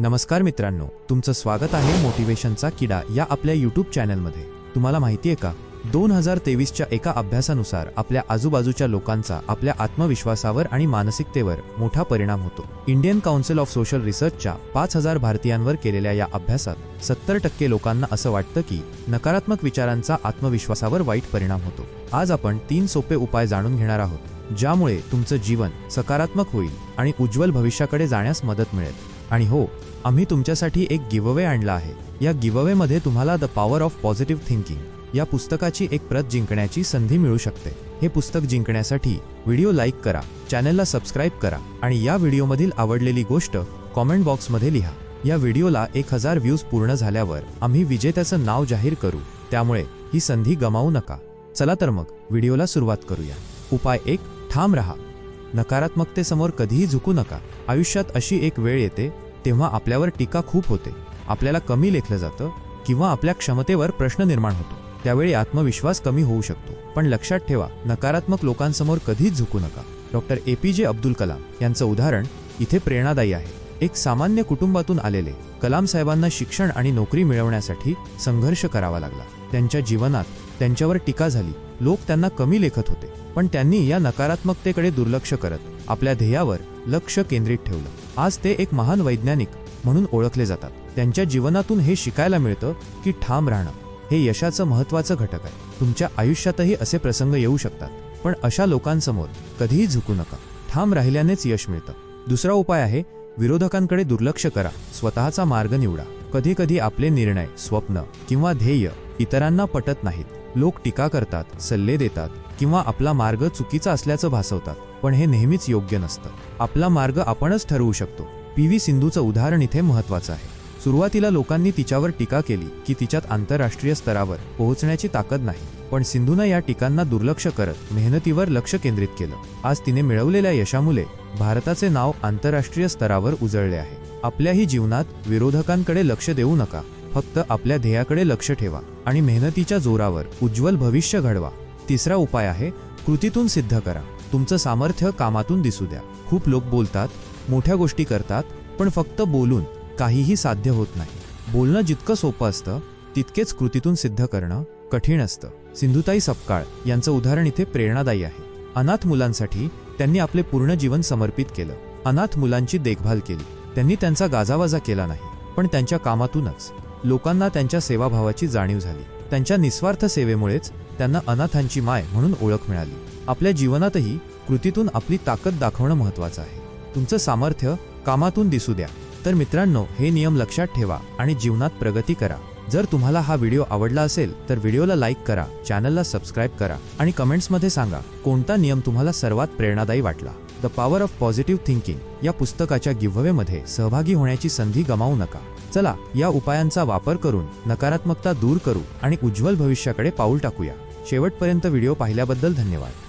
नमस्कार मित्रांनो तुमचं स्वागत आहे मोटिवेशनचा किडा या आपल्या यूट्यूब चॅनलमध्ये. तुम्हाला माहिती आहे का? दोन हजार तेवीसच्या एका अभ्यासानुसार आपल्या आजूबाजूच्या लोकांचा आपल्या आत्मविश्वासावर आणि मानसिकतेवर मोठा परिणाम होतो. इंडियन काउन्सिल ऑफ सोशल रिसर्चच्या पाच हजार भारतीयांवर केलेल्या या अभ्यासात सत्तर टक्के लोकांना असं वाटतं की नकारात्मक विचारांचा आत्मविश्वासावर वाईट परिणाम होतो. आज आपण तीन सोपे उपाय जाणून घेणार आहोत ज्यामुळे तुमचं जीवन सकारात्मक होईल आणि उज्ज्वल भविष्याकडे जाण्यास मदत मिळेल. आणि हो आम्ही तुमच्यासाठी एक गिवअवे आणला आहे. या गिवअवेमध्ये तुम्हाला the power of positive thinking या पुस्तकाची एक प्रत जिंकण्याची संधी मिळू शकते. हे पुस्तक जिंकण्यासाठी व्हिडिओ लाईक करा चॅनलला सबस्क्राईब करा आणि या व्हिडिओमधील आवडलेली गोष्ट कॉमेंट बॉक्समध्ये लिहा. या व्हिडिओला एक हजार व्ह्यूज पूर्ण झाल्यावर आम्ही विजेत्याचं नाव जाहीर करू. त्यामुळे ही संधी गमावू नका. चला तर मग व्हिडिओला सुरुवात करूया. उपाय एक ठाम रहा. नकारात्मकतेसमोर कधीही झुकू नका. आयुष्यात अशी एक वेळ येते तेव्हा आपल्यावर टीका खूप होते. आपल्याला कमी लेखलं जातं किंवा आपल्या क्षमतेवर प्रश्न निर्माण होतो. त्यावेळी आत्मविश्वास कमी होऊ शकतो. पण लक्षात ठेवा नकारात्मक लोकांसमोर कधीच झुकू नका. डॉक्टर ए पी जे अब्दुल कलाम यांचं उदाहरण इथे प्रेरणादायी आहे. एक सामान्य कुटुंबातून आलेले कलाम साहेबांना शिक्षण आणि नोकरी मिळवण्यासाठी संघर्ष करावा लागला. त्यांच्या जीवनात त्यांच्यावर टीका झाली. लोक त्यांना कमी लेखत होते पण त्यांनी या नकारात्मकतेकडे दुर्लक्ष करत आपल्या ध्येयावर लक्ष केंद्रित ठेवलं. आज ते एक महान वैज्ञानिक म्हणून ओळखले जातात. त्यांच्या जीवनातून हे शिकायला मिळतं की ठाम राहणं हे यशाचं महत्वाचं घटक आहे. तुमच्या आयुष्यातही असे प्रसंग येऊ शकतात पण अशा लोकांसमोर कधीही झुकू नका. ठाम राहिल्यानेच यश मिळतं. दुसरा उपाय आहे विरोधकांकडे दुर्लक्ष करा स्वतःचा मार्ग निवडा. कधी कधी आपले निर्णय स्वप्न किंवा ध्येय इतरांना पटत नाहीत. लोक टीका करतात सल्ले देतात किंवा आपला मार्ग चुकीचा असल्याचं भासवतात पण हे नेहमीच योग्य नसतं. आपला मार्ग आपणच ठरवू शकतो. पी. व्ही. सिंधूचं उदाहरण इथे महत्वाचं आहे. सुरुवातीला लोकांनी तिच्यावर टीका केली की तिच्यात आंतरराष्ट्रीय स्तरावर पोहोचण्याची ताकद नाही पण सिंधूनं या टीकांना दुर्लक्ष करत मेहनतीवर लक्ष केंद्रित केलं. आज तिने मिळवलेल्या यशामुळे भारताचे नाव आंतरराष्ट्रीय स्तरावर उजळले आहे. आपल्याही जीवनात विरोधकांकडे लक्ष देऊ नका. फक्त आपल्या ध्येयाकडे लक्ष ठेवा आणि मेहनतीच्या जोरावर उज्ज्वल भविष्य घडवा. तिसरा उपाय आहे कृतीतून सिद्ध करा. तुमचं सामर्थ्य कामातून दिसू द्या. खूप लोक बोलतात मोठ्या गोष्टी करतात पण फक्त बोलून काहीही साध्य होत नाही. बोलणं जितकं सोपं असतं तितकेच कृतीतून सिद्ध करणं कठीण असतं. सिंधुताई सपकाळ यांचं उदाहरण इथे प्रेरणादायी आहे. अनाथ मुलांसाठी त्यांनी आपले पूर्ण जीवन समर्पित केलं. अनाथ मुलांची देखभाल केली. त्यांनी त्यांचा गाजावाजा केला नाही पण त्यांच्या कामातूनच. लोकांना त्यांच्या सेवाभावाची जाणीव झाली. त्यांच्या निस्वार्थ सेवेमुळेच त्यांना अनाथांची माय म्हणून ओळख मिळाली. आपल्या जीवनातही कृतीतून आपली ताकद दाखवणं महत्वाचं आहे. तुमचं सामर्थ्य कामातून दिसू द्या. तर मित्रांनो हे नियम लक्षात ठेवा आणि जीवनात प्रगती करा. जर तुम्हाला हा व्हिडिओ आवडला असेल तर व्हिडिओला लाईक करा चॅनलला सबस्क्राईब करा आणि कमेंट्समध्ये सांगा कोणता नियम तुम्हाला सर्वात प्रेरणादायी वाटला? The power of positive thinking या पुस्तकाच्या गिव्हवेमध्ये सहभागी होण्याची संधी गमावू नका. चला या उपायांचा वापर करून नकारात्मकता दूर करू आणि उज्ज्वल भविष्याकडे पाऊल टाकूया. शेवटपर्यंत व्हिडिओ पाहिल्याबद्दल धन्यवाद.